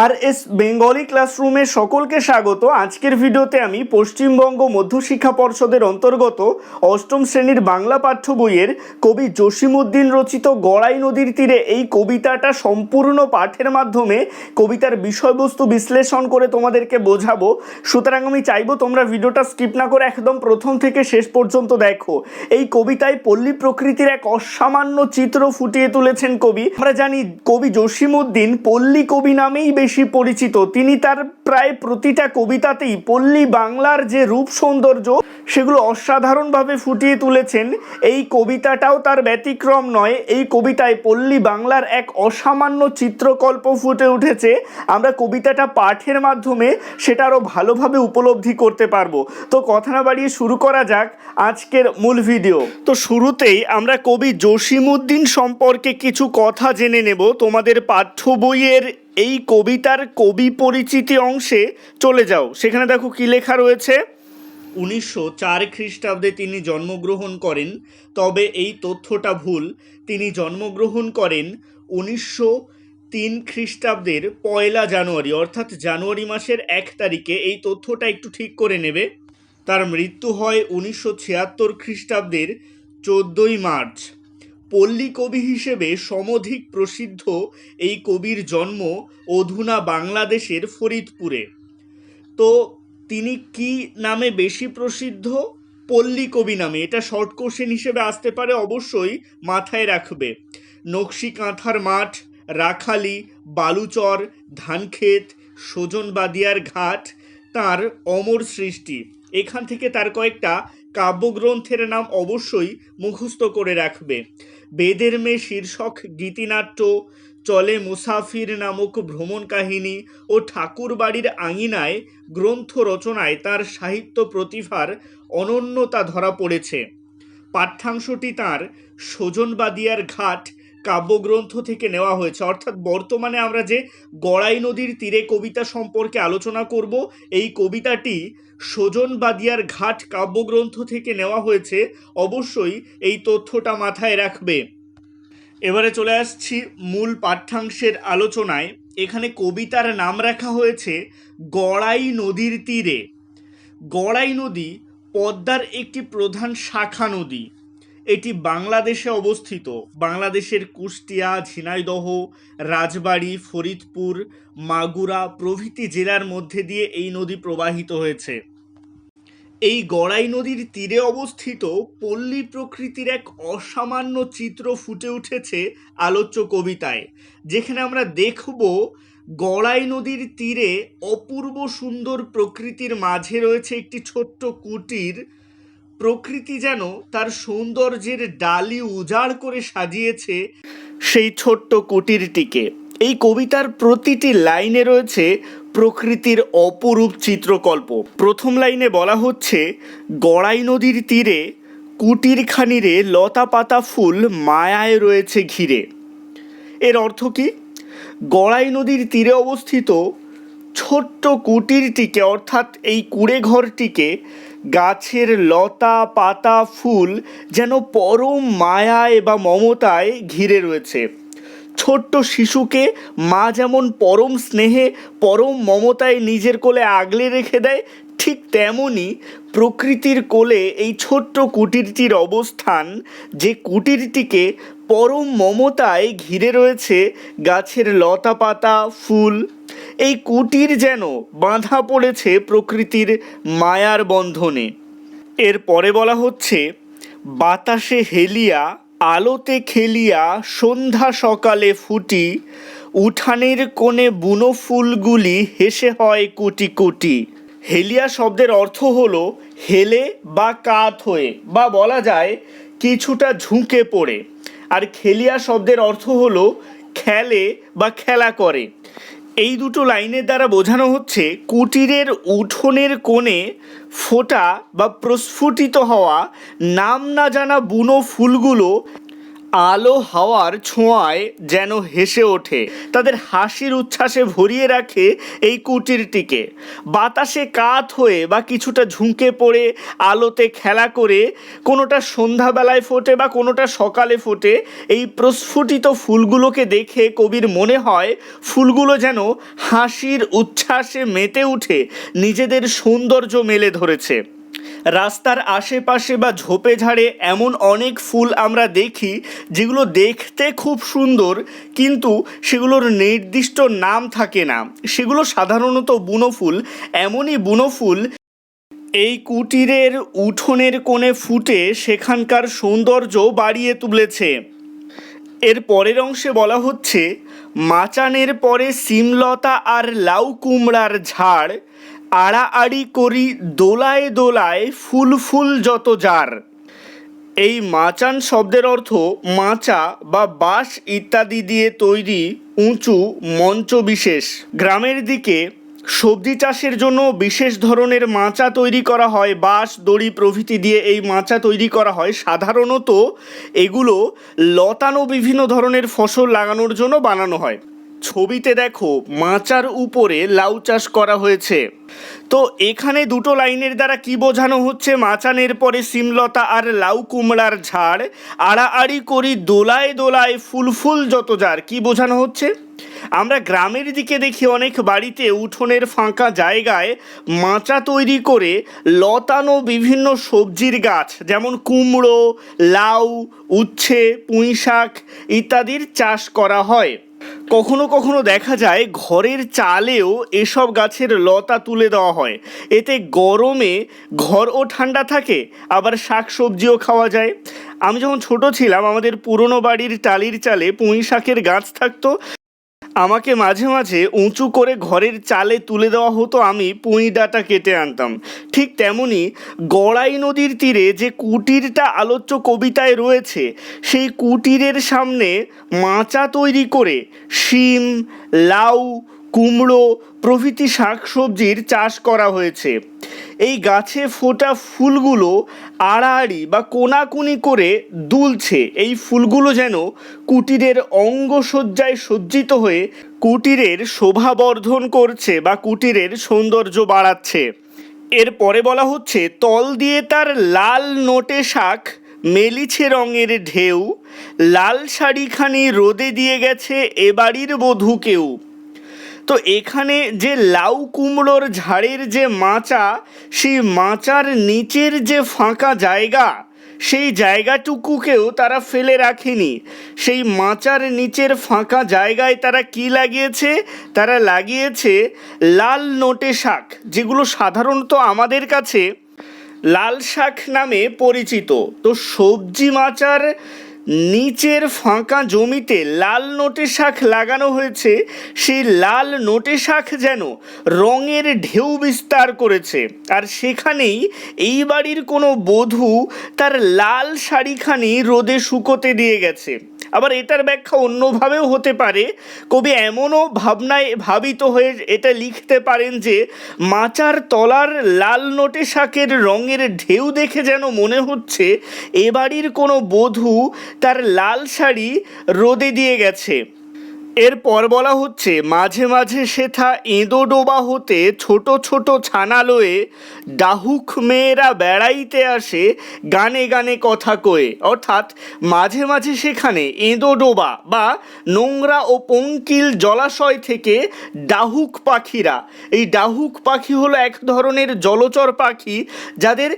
আর S Bengali ক্লাসরুমে সকলকে স্বাগত। আজকের ভিডিওতে আমি পশ্চিমবঙ্গ মধ্যশিক্ষা পর্ষদের অন্তর্গত অষ্টম শ্রেণির বাংলা পাঠ্য বইয়ের কবি জসিমউদ্দিন রচিত গড়াই নদীর তীরে এই কবিতাটা সম্পূর্ণ পাঠের মাধ্যমে কবিতার বিষয়বস্তু বিশ্লেষণ করে তোমাদেরকে বোঝাবো। সুতরাং আমি চাইব তোমরা ভিডিওটা স্কিপ না করে একদম প্রথম থেকে শেষ পর্যন্ত দেখো। এই কবিতায় পল্লী প্রকৃতির এক অসামান্য চিত্র ফুটিয়ে তুলেছেন কবি। আমরা জানি কবি জসিমউদ্দিন পল্লী কবি নামেই বেশি পরিচিত। তিনি তার প্রায় প্রতিটা কবিতাতেই পল্লী বাংলার যে রূপ সৌন্দর্য, সেগুলো অসাধারণভাবে ফুটিয়ে তুলেছেন। এই কবিতাটাও তার ব্যতিক্রম নয়, এই কবিতায় পল্লী বাংলার এক অসামান্য চিত্রকল্প ফুটে উঠেছে। আমরা কবিতাটা পাঠের মাধ্যমে সেটা আরও ভালোভাবে উপলব্ধি করতে পারব। তো কথা না বাড়িয়ে শুরু করা যাক আজকের মূল ভিডিও। তো শুরুতেই আমরা কবি জসিমউদ্দিন সম্পর্কে কিছু কথা জেনে নেব। তোমাদের পাঠ্য বইয়ের এই কবিতার কবি পরিচিতি অংশে চলে যাও। সেখানে দেখো কি লেখা রয়েছে। উনিশশো চার খ্রিস্টাব্দে তিনি জন্মগ্রহণ করেন, তবে এই তথ্যটা ভুল। তিনি জন্মগ্রহণ করেন উনিশশো তিন খ্রিস্টাব্দের পয়লা জানুয়ারি, অর্থাৎ জানুয়ারি মাসের এক তারিখে। এই তথ্যটা একটু ঠিক করে নেবে। তার মৃত্যু হয় উনিশশো ছিয়াত্তর খ্রিস্টাব্দের চোদ্দোই মার্চ। পল্লী কবি হিসেবে সমধিক প্রসিদ্ধ এই কবির জন্ম অধুনা বাংলাদেশের ফরিদপুরে। তো তিনি কি নামে বেশি প্রসিদ্ধ? পল্লী কবি নামে। এটা শর্ট কোশ্চেন হিসেবে আসতে পারে, অবশ্যই মাথায় রাখবে। নকশি কাঁথার মাঠ, রাখালি, বালুচর, ধানক্ষেত সজনবাদিয়ার ঘাট, তার অমর সৃষ্টি। এখান থেকে তার কয়েকটা কাব্যগ্রন্থের নাম অবশ্যই মুখস্থ করে রাখবে। বেদের মে শীর্ষক গীতিনাট্য, চলে মুসাফির নামক ভ্রমণ কাহিনী ও ঠাকুরবাড়ির আঙিনায় গ্রন্থ রচনায় তার সাহিত্য প্রতিভার অনন্যতা ধরা পড়েছে। পাঠ্যাংশটি তার সজনবাদিয়ার ঘাট কাব্যগ্রন্থ থেকে নেওয়া হয়েছে। অর্থাৎ বর্তমানে আমরা যে গড়াই নদীর তীরে কবিতা সম্পর্কে আলোচনা করব, এই কবিতাটি সজনবাদিয়ার ঘাট কাব্যগ্রন্থ থেকে নেওয়া হয়েছে। অবশ্যই এই তথ্যটা মাথায় রাখবে। এবারে চলে আসছি মূল পাঠ্যাংশের আলোচনায়। এখানে কবিতার নাম রাখা হয়েছে, গড়াই নদীর তীরে। গড়াই নদী পদ্মার একটি প্রধান শাখা নদী। এটি বাংলাদেশে অবস্থিত। বাংলাদেশের কুষ্টিয়া, ঝিনাইদহ, রাজবাড়ী, ফরিদপুর, মাগুরা প্রভৃতি জেলার মধ্যে দিয়ে এই নদী প্রবাহিত হয়েছে। এই গড়াই নদীর তীরে অবস্থিত পল্লী প্রকৃতির এক অসামান্য চিত্র ফুটে উঠেছে আলোচ্য কবিতায়। যেখানে আমরা দেখব গড়াই নদীর তীরে অপূর্ব সুন্দর প্রকৃতির মাঝে রয়েছে একটি ছোট্ট কুটির প্রকৃতি যেন তার সৌন্দর্যের ডালি উজাড় করে সাজিয়েছে সেই ছোট্ট কুটিরটিকে। এই কবিতার প্রতিটি লাইনে রয়েছে প্রকৃতির অপরূপ চিত্রকল্প। প্রথম লাইনে বলা হচ্ছে, গড়াই নদীর তীরে কুটিরখানিরে লতা পাতা ফুল মায়ায় রয়েছে ঘিরে। এর অর্থ কি? গড়াই নদীর তীরে অবস্থিত ছোট্ট কুটিরটিকে, অর্থাৎ এই কুড়ে ঘরটিকে, গাছের লতা, পাতা, ফুল যেন পরম মায়ায় বা মমতায় ঘিরে রয়েছে। ছোট্ট শিশুকে মা যেমন পরম স্নেহে, পরম মমতায় নিজের কোলে আগলে রেখে দেয়, ঠিক তেমনই প্রকৃতির কোলে এই ছোট্ট কুটিরটির অবস্থান যে কুটিরটিকে পরম মমতায় ঘিরে রয়েছে গাছের লতা পাতা ফুল। এই কুটির যেন বাঁধা পড়েছে প্রকৃতির মায়ার বন্ধনে। এর পরে বলা হচ্ছে, বাতাসে হেলিয়া, আলোতে খেলিয়া সন্ধ্যা সকালে ফুটি, উঠানের কোণে বুনো ফুলগুলি হেসে হয় কোটি কোটি। হেলিয়া শব্দের অর্থ হলো হেলে বা কাত হয়ে, বা বলা যায় কিছুটা ঝুঁকে পড়ে। আর খেলিয়া শব্দের অর্থ হলো খেলে বা খেলা করে। এই দুটো লাইনের দ্বারা বোঝানো হচ্ছে কুটিরের উঠোনের কোণে ফোটা বা প্রস্ফুটিত হওয়া নাম না জানা বুনো ফুলগুলো আলো হাওয়ার ছোঁয়ায় যেন হেসে ওঠে। তাদের হাসির উচ্ছ্বাসে ভরিয়ে রাখে এই কুটিরটিকে। বাতাসে কাত হয়ে বা কিছুটা ঝুঁকে পড়ে আলোতে খেলা করে, কোনোটা সন্ধ্যাবেলায় ফোটে বা কোনোটা সকালে ফোটে, এই প্রস্ফুটিত ফুলগুলোকে দেখে কবির মনে হয়, ফুলগুলো যেন হাসির উচ্ছ্বাসে মেতে উঠে, নিজেদের সৌন্দর্য মেলে ধরেছে। রাস্তার আশেপাশে বা ঝোপে ঝাড়ে এমন অনেক ফুল আমরা দেখি, যেগুলো দেখতে খুব সুন্দর, কিন্তু সেগুলোর নির্দিষ্ট নাম থাকে না। সেগুলো সাধারণত বুনো ফুল। এমনই বুনো ফুল এই কুটিরের উঠোনের কোণে ফুটে সেখানকার সৌন্দর্য বাড়িয়ে তুলেছে। এর পরের অংশে বলা হচ্ছে, মাচানের পরে সিমলতা আর লাউ কুমড়ার ঝাড়। আড়াআড়ি করি দোলায় দোলায় ফুল ফুল যত যার। এই মাচান শব্দের অর্থ মাচা বা বাঁশ ইত্যাদি দিয়ে তৈরি উঁচু মঞ্চ বিশেষ। গ্রামের দিকে সবজি চাষের জন্য বিশেষ ধরনের মাচা তৈরি করা হয়। বাঁশ, দড়ি প্রভৃতি দিয়ে এই মাচা তৈরি করা হয়। সাধারণত এগুলো লতানো বিভিন্ন ধরনের ফসল লাগানোর জন্য বানানো হয়। ছবিতে দেখো মাচার উপরে লাউ চাষ করা হয়েছে। তো এখানে দুটো লাইনের দ্বারা কি বোঝানো হচ্ছে? মাচানের পরে সিমলতা আর লাউ কুমড়ার ঝাড়, আড়াআড়ি করি দোলায় দোলায় ফুল ফুল যত যার, কি বোঝানো হচ্ছে? আমরা গ্রামের দিকে দেখি অনেক বাড়িতে উঠোনের ফাঁকা জায়গায় মাচা তৈরি করে লতানো বিভিন্ন সবজির গাছ, যেমন কুমড়ো, লাউ, উচ্ছে পুঁই শাক ইত্যাদির চাষ করা হয়। কখনো কখনো দেখা যায় ঘরের চালেও এসব গাছের লতা তুলে দেওয়া হয়। এতে গরমে ঘরও ঠান্ডা থাকে, আবার শাক সবজিও খাওয়া যায়। আমি যখন ছোট ছিলাম, আমাদের পুরনো বাড়ির টালির চালে পুঁই শাকের গাছ থাকতো। আমাকে মাঝে মাঝে উঁচু করে ঘরের চালে তুলে দেওয়া হতো, আমি পুঁই ডাটা কেটে আনতাম। ঠিক তেমনি গড়াই নদীর তীরে যে কুটিরটা আলোচ্য কবিতায় রয়েছে, সেই কুটিরের সামনে মাচা তৈরি করে শিম, লাউ কুমড়ো, প্রভৃতি শাকসবজির চাষ করা হয়েছে। এই গাছে ফোটা ফুলগুলো আড়াআড়ি বা কোনাকুনি করে দুলছে। এই ফুলগুলো যেন কুটিরের অঙ্গসজ্জায় সজ্জিত হয়ে কুটিরের শোভাবর্ধন করছে বা কুটিরের সৌন্দর্য বাড়াচ্ছে। এরপরে বলা হচ্ছে, তল দিয়ে তার লাল নোটে শাক, মেলিছে রঙের ঢেউ, লাল শাড়িখানি রোদে দিয়ে গেছে এবাড়ির বাড়ির বধূ কেউ। তো এখানে যে লাউ কুমড়োর ঝাড়ের যে মাচা, সেই মাচার নিচের যে ফাঁকা জায়গা, সেই জায়গাটুকুকেও তারা ফেলে রাখেনি। সেই মাচার নিচের ফাঁকা জায়গায় তারা কি লাগিয়েছে? তারা লাগিয়েছে লাল নোটে শাক, যেগুলো সাধারণত আমাদের কাছে লাল শাক নামে পরিচিত। তো সবজি মাচার নিচের ফাঁকা জমিতে লাল নোটে শাক লাগানো হয়েছে, সেই লাল নোটে শাক যেন রঙের ঢেউ বিস্তার করেছে। আর সেখানেই এই বাড়ির কোনো বধূ তার লাল শাড়িখানি রোদে শুকোতে দিয়ে গেছে। আবার এটার ব্যাখ্যা অন্যভাবেও হতে পারে। কবি এমনও ভাবনায় ভাবিত হয়ে এটা লিখতে পারেন যে, মাচার তলার লাল নোটে শাকের রঙের ঢেউ দেখে যেন মনে হচ্ছে এ বাড়ির কোনো বধূ তার লাল শাড়ি রোদে দিয়ে গেছে। এরপর বলা হচ্ছে, মাঝে মাঝে সেথা এঁদো ডোবা হতে ছোট ছোট ছানা লয়ে ডাহুক মেয়েরা বেড়াইতে আসে গানে গানে কথা কয়ে। অর্থাৎ মাঝে মাঝে সেখানে এঁদো ডোবা বা নোংরা ও পঙ্কিল জলাশয় থেকে ডাহুক পাখিরা। এই ডাহুক পাখি হলো এক ধরনের জলচর পাখি, যাদের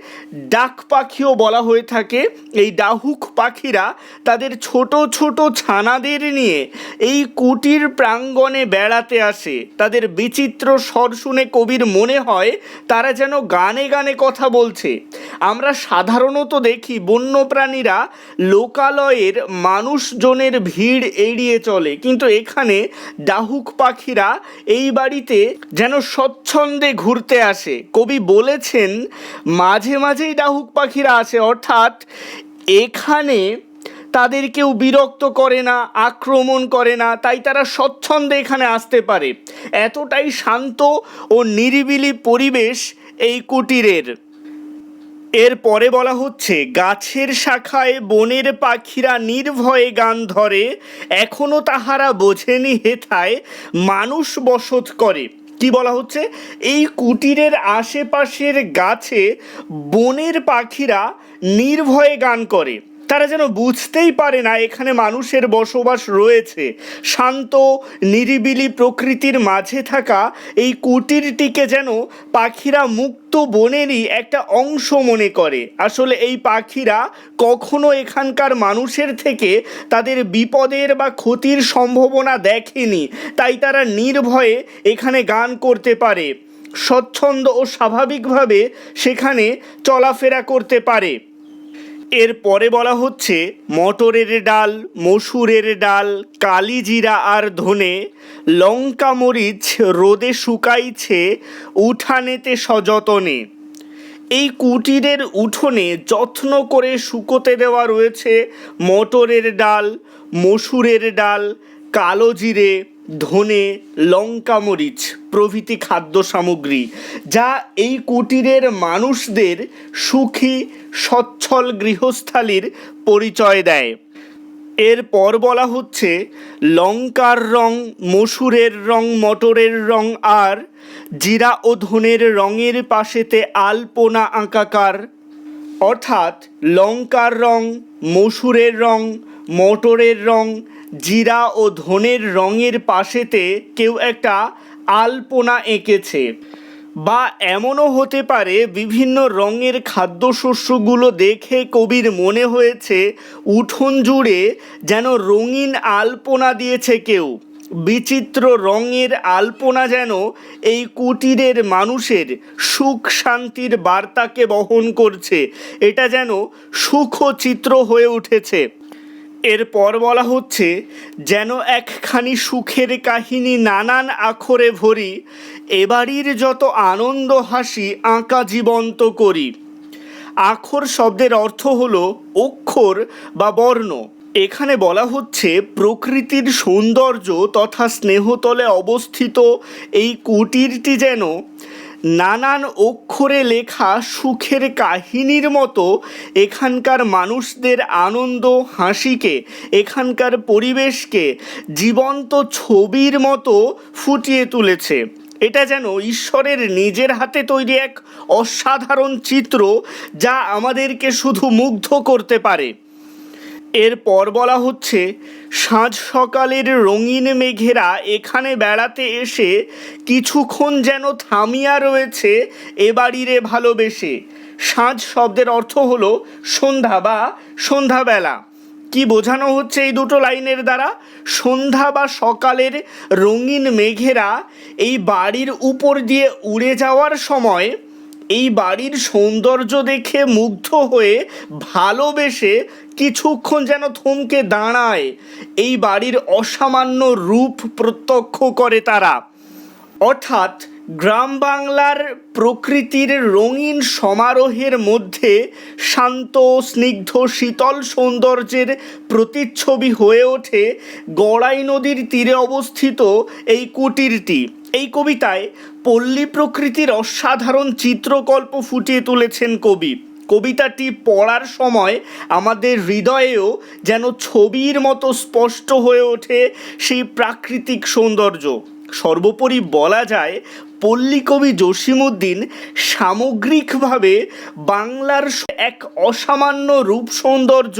ডাক পাখিও বলা হয়ে থাকে। এই ডাহুক পাখিরা তাদের ছোট ছোট ছানাদের নিয়ে এই কুটির প্রাঙ্গণে বেড়াতে আসে। তাদের বিচিত্র স্বর শুনে কবির মনে হয় তারা যেন গানে গানে কথা বলছে। আমরা সাধারণত দেখি বন্যপ্রাণীরা লোকালয়ের মানুষজনের ভিড় এড়িয়ে চলে, কিন্তু এখানে ডাহুক পাখিরা এই বাড়িতে যেন স্বচ্ছন্দে ঘুরতে আসে। কবি বলেছেন, মাঝে মাঝেই ডাহুক পাখিরা আসে। অর্থাৎ এখানে তাদের কেউ বিরক্ত করে না, আক্রমণ করে না, তাই তারা স্বচ্ছন্দে এখানে আসতে পারে। এতটাই শান্ত ও নিরিবিলি পরিবেশ এই কুটিরের। এরপরে বলা হচ্ছে, গাছের শাখায় বনের পাখিরা নির্ভয়ে গান ধরে, এখনও তাহারা বোঝেনি হেথায়, মানুষ বসত করে। কি বলা হচ্ছে? এই কুটিরের আশেপাশের গাছে বনের পাখিরা নির্ভয়ে গান করে। তারা যেন বুঝতেই পারে না, এখানে মানুষের বসবাস রয়েছে। শান্ত, নিরিবিলি প্রকৃতির মাঝে থাকা এই কুটিরটিকে যেন পাখিরা মুক্ত বনেরই একটা অংশ মনে করে। আসলে এই পাখিরা কখনো এখানকার মানুষের থেকে তাদের বিপদের বা ক্ষতির সম্ভাবনা দেখেনি, তাই তারা নির্ভয়ে এখানে গান করতে পারে। স্বচ্ছন্দ ও স্বাভাবিকভাবে সেখানে চলাফেরা করতে পারে। এর পরে বলা হচ্ছে, মটরের ডাল, মসুরের ডাল, কালিজিরা আর ধনে, লঙ্কা মরিচ রোদে শুকাইছে উঠানেতে সযতনে। এই কুটিরের উঠোনে যত্ন করে শুকোতে দেওয়া রয়েছে মটরের ডাল, মসুরের ডাল কালো জিরে ধনে, লঙ্কা মরিচ। প্রভৃতি খাদ্য সামগ্রী, যা এই কুটিরের মানুষদের সুখী, সচ্ছল গৃহস্থালির পরিচয় দেয়। এরপর বলা হচ্ছে, লঙ্কার রং, মসুরের রং, মটরের রং, আর জিরা ও ধনের রঙের পাশেতে আলপনা আঁকাকার। অর্থাৎ লঙ্কার রং, মসুরের রং, মটরের রং, জিরা ও ধনের রঙের পাশেতে কেউ একটা আলপনা এঁকেছে বা এমনও হতে পারে বিভিন্ন রঙের খাদ্যশস্যগুলো দেখে কবির মনে হয়েছে উঠোন জুড়ে যেন রঙিন আলপনা দিয়েছে কেউ। বিচিত্র রঙের আলপনা যেন এই কুটিরের মানুষের সুখ শান্তির বার্তাকে বহন করছে। এটা যেন সুখ চিত্র হয়ে উঠেছে। এরপর বলা হচ্ছে, যেন একখানি সুখের কাহিনী নানান আখরে ভরি, এবাড়ির যত আনন্দ হাসি আঁকা জীবন্ত করি। আখর শব্দের অর্থ হলো অক্ষর বা বর্ণ। এখানে বলা হচ্ছে, প্রকৃতির সৌন্দর্য তথা স্নেহতলে অবস্থিত এই কুটিরটি যেন নানান অক্ষরে লেখা সুখের কাহিনীর মতো এখানকার মানুষদের আনন্দ, হাসিকে, এখানকার পরিবেশকে জীবন্ত ছবির মতো ফুটিয়ে তুলেছে। এটা যেন ঈশ্বরের নিজের হাতে তৈরি এক অসাধারণ চিত্র যা আমাদেরকে শুধু মুগ্ধ করতে পারে। এরপর বলা হচ্ছে সাঁঝ সকালের রঙিন মেঘেরা এখানে বেড়াতে এসে কিছুক্ষণ যেন থামিয়া রয়েছে এ ভালোবেসে। সাঁঝ শব্দের অর্থ হলো সন্ধ্যা বা সন্ধ্যাবেলা। কি বোঝানো হচ্ছে এই দুটো লাইনের দ্বারা? সন্ধ্যা বা সকালের রঙিন মেঘেরা এই বাড়ির উপর দিয়ে উড়ে যাওয়ার সময় এই বাড়ির সৌন্দর্য দেখে মুগ্ধ হয়ে ভালোবেসে কিছুক্ষণ যেন থমকে দাঁড়ায়। এই বাড়ির অসামান্য রূপ প্রত্যক্ষ করে তারা। অর্থাৎ গ্রাম বাংলার প্রকৃতির রঙিন সমারোহের মধ্যে শান্ত, স্নিগ্ধ, শীতল সৌন্দর্যের প্রতিচ্ছবি হয়ে ওঠে গড়াই নদীর তীরে অবস্থিত এই কুটিরটি। এই কবিতায় পল্লী প্রকৃতির অসাধারণ চিত্রকল্প ফুটিয়ে তুলেছেন কবি। কবিতাটি পড়ার সময় আমাদের হৃদয়েও যেন ছবির মতো স্পষ্ট হয়ে ওঠে সেই প্রাকৃতিক সৌন্দর্য। সর্বোপরি বলা যায়, পল্লী কবি জসিমুদ্দিন সামগ্রিকভাবে বাংলার এক অসামান্য রূপ সৌন্দর্য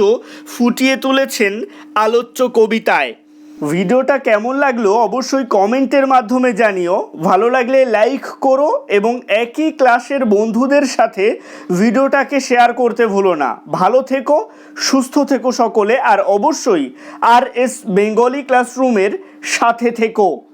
ফুটিয়ে তুলেছেন আলোচ্য কবিতায়। ভিডিওটা কেমন লাগল অবশ্যই কমেন্টের মাধ্যমে জানিও। ভালো লাগলে লাইক করো এবং একই ক্লাসের বন্ধুদের সাথে ভিডিওটাকে শেয়ার করতে ভুলো না। ভালো থেকো, সুস্থ থেকো সকলে, আর অবশ্যই আর এস বেঙ্গলি ক্লাসরুমের সাথে থেকো।